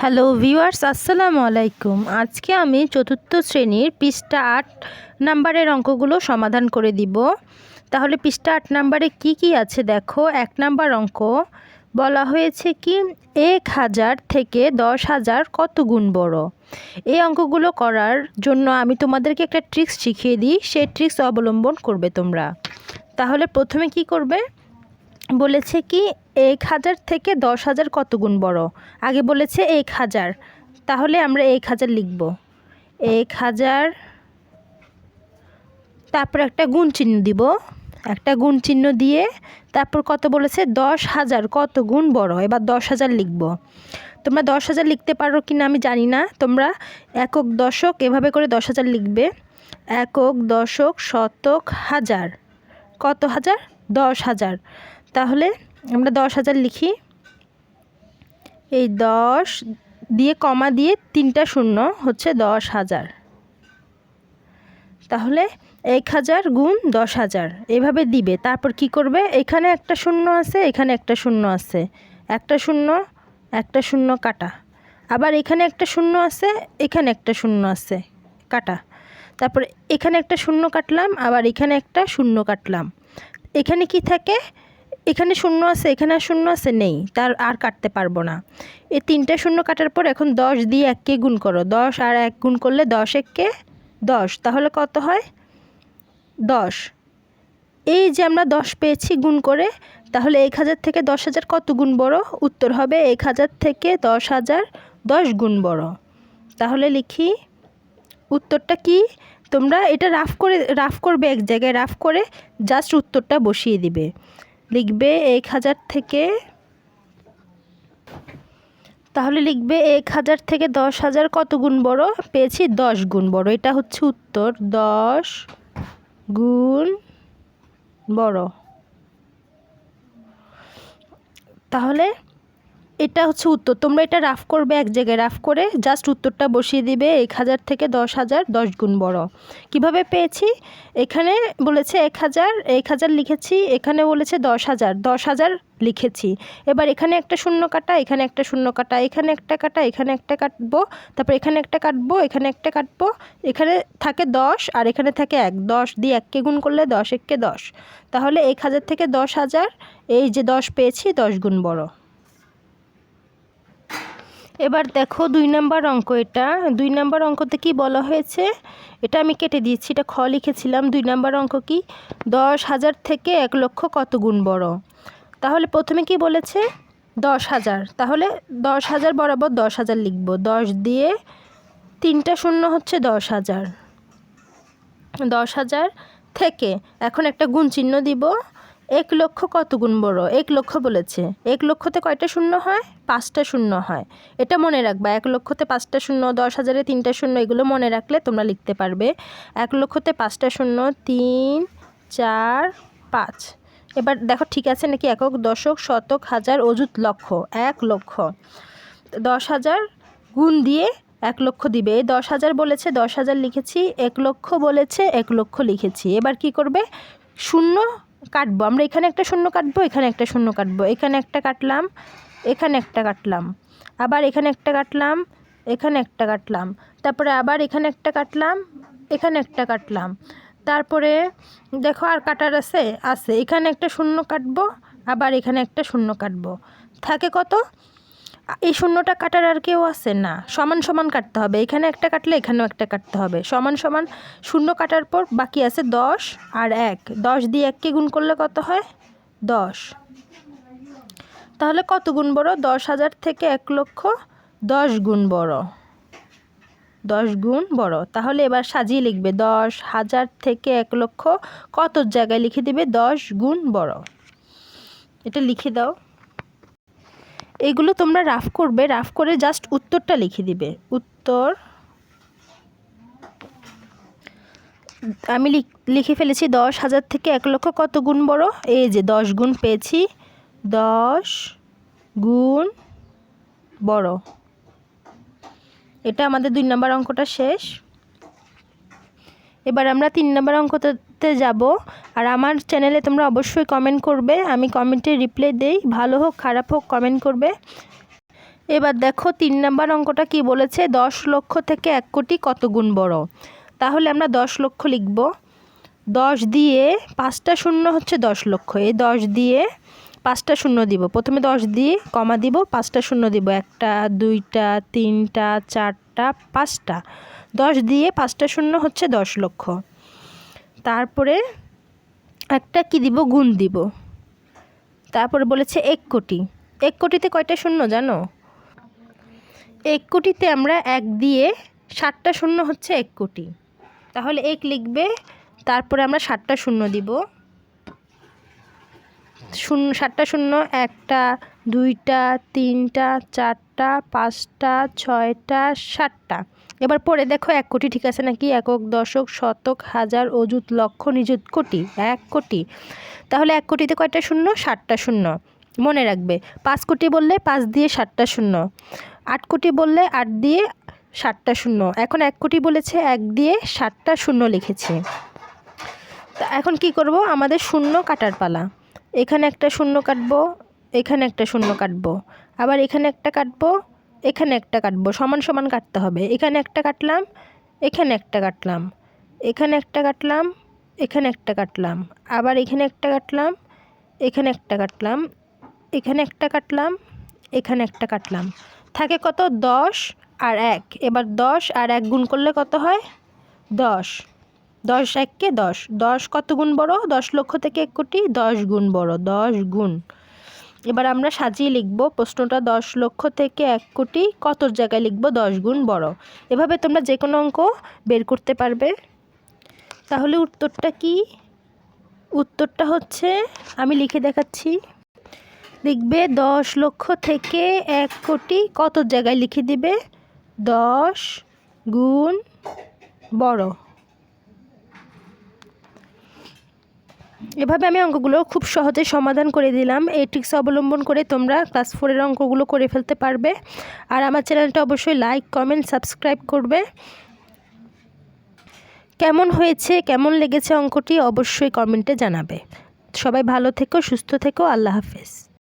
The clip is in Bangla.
হ্যালো ভিউয়ার্স, আসসালামু আলাইকুম। আজকে আমি চতুর্থ শ্রেণির পৃষ্ঠা আট নাম্বারের অঙ্কগুলো সমাধান করে দিব। তাহলে পৃষ্ঠা আট নাম্বারে কি কি আছে দেখো। এক নাম্বার অঙ্ক, বলা হয়েছে কি, এক হাজার থেকে দশ হাজার কত গুণ বড়? এই অঙ্কগুলো করার জন্য আমি তোমাদেরকে একটা ট্রিক্স শিখিয়ে দিই। সেই ট্রিক্স অবলম্বন করবে তোমরা। তাহলে প্রথমে কি করবে? বলেছে কি এক হাজার থেকে দশ হাজার কত গুণ বড়? আগে বলেছে এক হাজার। তাহলে আমরা এক হাজার লিখব। এক হাজার, তারপর একটা গুণ চিহ্ন দিব। একটা গুণ চিহ্ন দিয়ে তারপর কত বলেছে? দশ হাজার কত গুণ বড়? এবার দশ হাজার লিখব। তোমরা দশ হাজার লিখতে পারো কি না আমি জানি না। তোমরা একক দশক এভাবে করে দশ হাজার লিখবে। একক দশক শতক হাজার। কত হাজার? দশ হাজার। তাহলে আমরা দশ হাজার লিখি। এই দশ দিয়ে কমা দিয়ে তিনটা শূন্য হচ্ছে দশ হাজার। তাহলে এক হাজার গুণ দশ হাজার, এভাবে দিবে। তারপর কি করবে? এখানে একটা শূন্য আছে, এখানে একটা শূন্য আছে। একটা শূন্য একটা শূন্য কাটা। আবার এখানে একটা শূন্য আছে, এখানে একটা শূন্য আছে, কাটা। তারপর এখানে একটা শূন্য কাটলাম, আবার এখানে একটা শূন্য কাটলাম। এখানে কি থাকে? এখানে শূন্য আছে, এখানে আর শূন্য আছে, নেই, তার আর কাটতে পারব না। এই তিনটে শূন্য কাটার পর এখন দশ দিয়ে এককে গুণ করো। দশ আর এক গুণ করলে দশ এককে দশ, তাহলে কত হয়? দশ। এই যে আমরা দশ পেয়েছি গুণ করে, তাহলে এক হাজার থেকে দশ হাজার কত গুণ বড়? উত্তর হবে এক হাজার থেকে দশ হাজার দশ গুণ বড়। তাহলে লিখি, উত্তরটা কি? তোমরা এটা রাফ করে রাফ করবে এক জায়গায় রাফ করে জাস্ট উত্তরটা বসিয়ে দিবে। লিখবে এক হাজার থেকে, তাহলে লিখবে এক হাজার থেকে দশ হাজার কত গুণ বড়? পেয়েছি দশ গুণ বড়। এটা হচ্ছে উত্তর, দশ গুণ বড়। তাহলে এটা হচ্ছে উত্তর। তোমরা এটা রাফ করবে এক জায়গায়। রাফ করে জাস্ট উত্তরটা বসিয়ে দিবে এক হাজার থেকে দশ হাজার, দশ গুণ বড়। কীভাবে পেয়েছি? এখানে বলেছে এক হাজার এক হাজার লিখেছি, এখানে বলেছে দশ হাজার দশ হাজার লিখেছি। এবার এখানে একটা শূন্য কাটা, এখানে একটা শূন্য কাটা, এখানে একটা কাটা, এখানে একটা কাটবো, তারপর এখানে একটা কাটবো, এখানে একটা কাটবো, এখানে থাকে দশ আর এখানে থাকে এক। দশ দিয়ে এককে গুণ করলে দশ এককে দশ। তাহলে এক হাজার থেকে দশ হাজার, এই যে দশ পেয়েছি, দশ গুণ বড়। এবার দেখো দুই নাম্বার অঙ্ক এটা। দুই নাম্বার অঙ্কতে কি বলা হয়েছে? এটা আমি কেটে দিয়েছি, এটা খ লিখেছিলাম। দুই নাম্বার অঙ্ক কি? দশ হাজার থেকে এক লক্ষ কত গুণ বড়? তাহলে প্রথমে কি বলেছে? দশ হাজার। তাহলে দশ হাজার বরাবর দশ হাজার লিখব। দশ দিয়ে তিনটা শূন্য হচ্ছে দশ হাজার। দশ হাজার থেকে এখন একটা গুণ চিহ্ন দিব। এক লক্ষ কত গুণ বড়? এক লক্ষ বলেছে। এক লক্ষতে কয়টা শূন্য হয়? পাঁচটা শূন্য হয়। এটা মনে রাখবা, এক লক্ষতে পাঁচটা শূন্য, দশ হাজারে তিনটা শূন্য, এগুলো মনে রাখলে তোমরা লিখতে পারবে। এক লক্ষতে পাঁচটা শূন্য, তিন, চার, পাঁচ। এবার দেখো, ঠিক আছে নাকি? একক, দশক, শতক, হাজার, অযুত লক্ষ। এক লক্ষ। দশ হাজার গুণ দিয়ে এক লক্ষ দিবে। এই দশ হাজার বলেছে, দশ হাজার লিখেছি, এক লক্ষ বলেছে, এক লক্ষ লিখেছি। এবার কি করবে? শূন্য কাটবো আমরা এখানে একটা শূন্য কাটবো এখানে একটা শূন্য কাটবো এখানে একটা কাটলাম এখানে একটা কাটলাম আবার এখানে একটা কাটলাম এখানে একটা কাটলাম তারপরে আবার এখানে একটা কাটলাম এখানে একটা কাটলাম তারপরে দেখো আর কাটার আছে আছে এখানে একটা শূন্য কাটবো আবার এখানে একটা শূন্য কাটবো থাকে কত এই শূন্যটা কাটার আর কেউ আছে না। সমান সমান কাটতে হবে। এখানে একটা কাটলে এখানেও একটা কাটতে হবে। সমান সমান শূন্য কাটার পর বাকি আছে দশ আর এক। দশ দিয়ে এককে গুণ করলে কত হয়? দশ। তাহলে কত গুণ বড়? দশ হাজার থেকে এক লক্ষ দশ গুণ বড়। দশ গুণ বড়। তাহলে এবার সাজিয়ে লিখবে। দশ হাজার থেকে এক লক্ষ কত জায়গায় লিখে দিবে? দশ গুণ বড়। এটা লিখে দাও। এগুলো তোমরা রাফ করবে রাফ করে জাস্ট উত্তরটা লিখে দিবে। উত্তর, আমি লিখে ফেলেছি দশ হাজার থেকে এক লক্ষ কত গুণ বড়? এই যে দশ গুণ পেয়েছি, দশ গুণ বড়। এটা আমাদের দুই নম্বর অঙ্কটা শেষ। এবার আমরা তিন নম্বর অঙ্কতে যাব। আর আমার চ্যানেলে তোমরা অবশ্যই কমেন্ট করবে। আমি কমেন্টে রিপ্লাই দেই। ভালো হোক, খারাপ হোক কমেন্ট করবে। এবার দেখো, তিন নাম্বার অঙ্কটা কি বলেছে? দশ লক্ষ থেকে এক কোটি কত গুণ বড়? তাহলে আমরা দশ লক্ষ লিখব। দশ দিয়ে পাঁচটা শূন্য হচ্ছে দশ লক্ষ। এই দশ দিয়ে পাঁচটা শূন্য দিব। প্রথমে দশ দিয়ে কমা দিব, পাঁচটা শূন্য দিব। একটা, দুইটা, তিনটা, চারটা, পাঁচটা। দশ দিয়ে পাঁচটা শূন্য হচ্ছে দশ লক্ষ। তারপরে একটা কি দিব? গুণ দিব। তারপরে বলেছে এক কোটি। এক কোটিতে কয়টা শূন্য জানো? এক কোটিতে আমরা এক দিয়ে ষাটটা শূন্য হচ্ছে এক কোটি। তাহলে এক লিখবে, তারপরে আমরা ষাটটা শূন্য দিব। শূন্য ষাটটা শূন্য, একটা, দুইটা, তিনটা, চারটা, পাঁচটা, ছয়টা, সাতটা। এবার পরে দেখো এক কোটি ঠিক আছে নাকি? একক, দশক, শতক, হাজার, অযুত, লক্ষ, নিযুত কোটি, এক কোটি। তাহলে এক কোটিতে কয়টা শূন্য? ষাটটা শূন্য। মনে রাখবে, পাঁচ কোটি বললে পাঁচ দিয়ে ষাটটা শূন্য। আট কোটি বললে আট দিয়ে ষাটটা শূন্য। এখন এক কোটি বলেছে, এক দিয়ে ষাটটা শূন্য লিখেছে। তা এখন কি করব? আমাদের শূন্য কাটার পালা। এখানে একটা শূন্য কাটবো, এখানে একটা শূন্য কাটবো। আবার এখানে একটা কাটবো এখানে একটা কাটবো, সমান সমান কাটতে হবে। এখানে একটা কাটলাম, এখানে একটা কাটলাম। এখানে একটা কাটলাম, এখানে একটা কাটলাম। আবার এখানে একটা কাটলাম, এখানে একটা কাটলাম, এখানে একটা কাটলাম, এখানে একটা কাটলাম। থাকে কত? দশ আর এক। এবার দশ আর এক গুণ করলে কত হয়? দশ। দশ এককে দশ। দশ কত গুণ বড়? দশ লক্ষ থেকে এক কোটি। দশ গুণ বড়। দশ গুণ। এবার আমরা সাজিয়ে লিখব প্রশ্নটা দশ লক্ষ থেকে এক কোটি কত জায়গায় লিখব দশ গুণ বড়? এভাবে তোমরা যে কোনো অঙ্ক বের করতে পারবে। তাহলে উত্তরটা কি? উত্তরটা হচ্ছে, আমি লিখে দেখাচ্ছি। লিখবে দশ লক্ষ থেকে এক কোটি কত জায়গায় লিখে দিবে? দশ গুণ বড়। এভাবে আমি অঙ্কগুলো খুব সহজে সমাধান করে দিলাম। এই ট্রিক্স অবলম্বন করে তোমরা ক্লাস ফোরের অঙ্কগুলো করে ফেলতে পারবে। আর আমার চ্যানেলটা অবশ্যই লাইক কমেন্ট সাবস্ক্রাইব করবে। কেমন হয়েছে, কেমন লেগেছে অঙ্কটি অবশ্যই কমেন্টে জানাবে। সবাই ভালো থেকো, সুস্থ থেকো, আল্লাহ হাফেজ।